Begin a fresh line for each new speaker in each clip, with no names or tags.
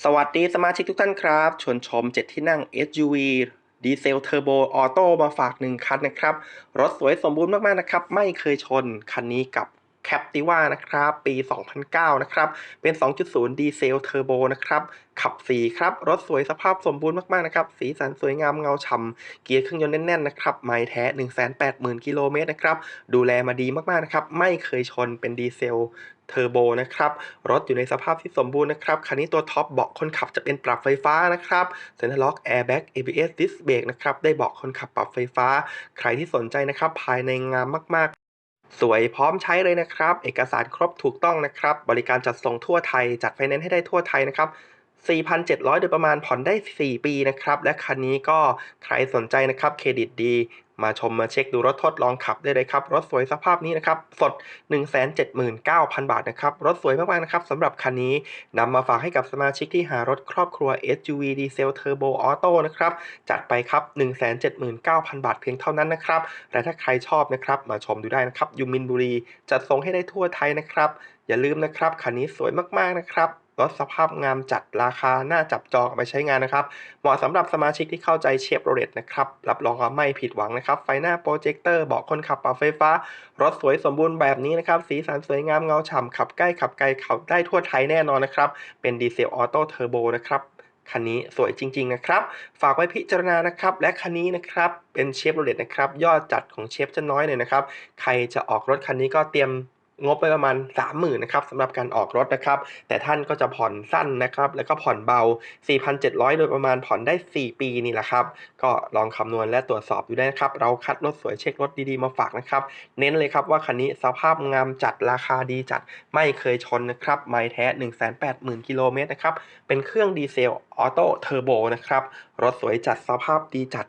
สวัสดีสมาชิกทุกท่านครับ ชวนชม 7 ที่นั่ง SUV ดีเซลเทอร์โบออโต้มาฝาก 1 คันนะครับ รถสวยสมบูรณ์มาก ๆ นะครับ ไม่เคยชน คันนี้กับ c a p t i v a นะครับ ปี 2009 นะครับ เป็น 2.0 ดีเซลเทอร์โบนะครับ ขับ 4 ครับ รถสวยสภาพสมบูรณ์มาก ๆ นะครับ สีสันสวยงามเงาฉ่ำเกียร์เครื่องยนต์แน่น ๆ นะครับ ไม้แท้ 180,000 กิโลเมตรนะครับ ดูแลมาดีมาก ๆ นะครับ ไม่เคยชนเป็นดีเซลเทอร์โบนะครับ รถอยู่ในสภาพที่สมบูรณ์นะครับ คันนี้ตัวท็อปเบาะคนขับจะเป็นปรับไฟฟ้านะครับเซ็นทรัลล็อกแอร์แบ็ก ABS ดิสเบรกนะครับ ได้เบาะคนขับปรับไฟฟ้า ใครที่สนใจนะครับ ภายในงามมาก ๆ สวยพร้อมใช้เลยนะครับ เอกสารครบถูกต้องนะครับ บริการจัดส่งทั่วไทย จัดไฟแนนซ์ให้ได้ทั่วไทยนะครับ 4,700 โดยประมาณผ่อนได้ 4 ปีนะครับ และคันนี้ก็ใครสนใจนะครับ เครดิตดี มาชมมาเช็คดูรถทดลองขับได้เลยครับ รถสวยสภาพนี้นะครับ สด 179,000 บาทนะครับ รถสวยมากๆนะครับสำหรับคันนี้นำมาฝากให้กับสมาชิกที่หารถครอบครัว SUV ดีเซลเทอร์โบออโต้นะครับ จัดไปครับ 179,000 บาทเพียงเท่านั้นนะครับ และถ้าใครชอบนะครับ มาชมดูได้นะครับยูมินบุรี จัดส่งให้ได้ทั่วไทยนะครับ อย่าลืมนะครับคันนี้สวยมากๆนะครับ รถสภาพงามจัดราคาน่าจับจองไปใช้งานนะครับ เหมาะสำหรับสมาชิกที่เข้าใจเชฟโรเลตนะครับ รับรองว่าไม่ผิดหวังนะครับ ไฟหน้าโปรเจคเตอร์เบาะคนขับปรับไฟฟ้า รถสวยสมบูรณ์แบบนี้นะครับ สีสันสวยงามเงาฉ่ำขับใกล้ขับไกลขับได้ทั่วไทยแน่นอนนะครับ เป็นดีเซลออโต้เทอร์โบนะครับคันนี้สวยจริง ๆ นะครับ ฝากไว้พิจารณานะครับ และคันนี้นะครับเป็นเชฟโรเลตนะครับ ยอดจัดของเชฟจะน้อยหน่อยนะครับ ใครจะออกรถคันนี้ก็เตรียม งบไปประมาณ 30,000นะครับสำหรับการออกรถนะครับ แต่ท่านก็จะผ่อนสั้นนะครับ แล้วก็ผ่อนเบา 4,700 โดยประมาณผ่อนได้ 4 ปีนี่แหละครับ ก็ลองคำนวณและตรวจสอบดูได้นะครับ เราคัดรถสวยเช็ครถดีๆมาฝากนะครับ เน้นเลยครับว่าคันนี้สภาพงามจัดราคาดีจัดไม่เคยชนนะครับ ไม้แท้ 180,000 กิโลเมตรนะครับ เป็นเครื่องดีเซลออโต้เทอร์โบนะครับ รถสวยจัดสภาพดีจัด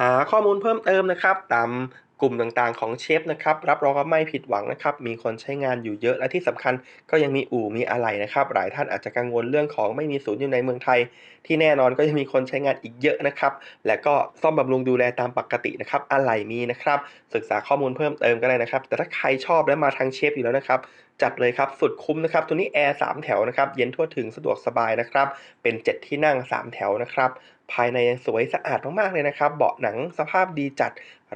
หาข้อมูลเพิ่มเติมนะครับ ตาม กลุ่มต่างๆของเชฟนะครับรับรองว่าไม่ผิดหวังนะครับมีคนใช้งานอยู่เยอะและที่สำคัญก็ยังมีอู่มีอะไหล่นะครับหลายท่านอาจจะกังวลเรื่องของไม่มีศูนย์อยู่ในเมืองไทย ที่แน่นอนก็ยังมีคนใช้งานอีกเยอะนะครับและก็ซ่อมบำรุงดูแลตามปกตินะครับอะไหล่มีนะครับศึกษาข้อมูลเพิ่มเติมก็ได้นะครับ แต่ถ้าใครชอบและมาทางเชฟอยู่แล้วนะครับจัดเลยครับสุดคุ้มนะครับตัวนี้แอร์3แถวนะครับเย็นทั่วถึงสะดวกสบายนะครับเป็น 7 ที่นั่ง 3 แถวนะครับ ภายในยังสวยสะอาดมากๆเลยนะครับ เบาะหนังสภาพดีจัด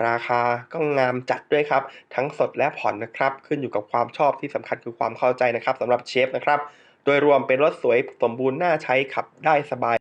ราคาก็งามจัดด้วยครับ ทั้งสดและผ่อนนะครับ ขึ้นอยู่กับความชอบที่สำคัญคือความเข้าใจนะครับสำหรับเชฟนะครับ โดยรวมเป็นรถสวยสมบูรณ์น่าใช้ขับได้สบาย